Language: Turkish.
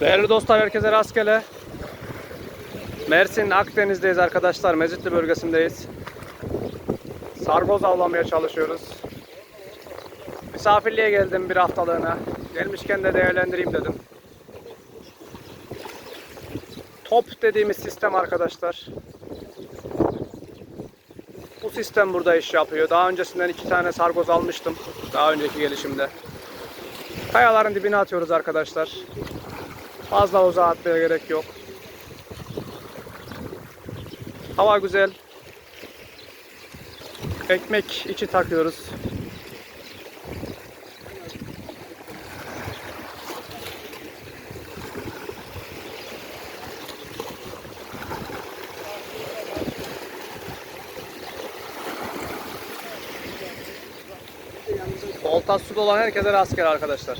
Değerli dostlar herkese rastgele. Mersin Akdeniz'deyiz arkadaşlar. Mezitli bölgesindeyiz. Sargoz avlamaya çalışıyoruz. Misafirliğe geldim bir haftalığına. Gelmişken de değerlendireyim dedim. Top dediğimiz sistem arkadaşlar. Bu sistem burada iş yapıyor. Daha öncesinden iki tane sargoz almıştım. Daha önceki gelişimde. Kayaların dibine atıyoruz arkadaşlar. Fazla uzağa atmaya gerek yok. Hava güzel. Ekmek içi takıyoruz. Oltası olan herkese rastgele arkadaşlar.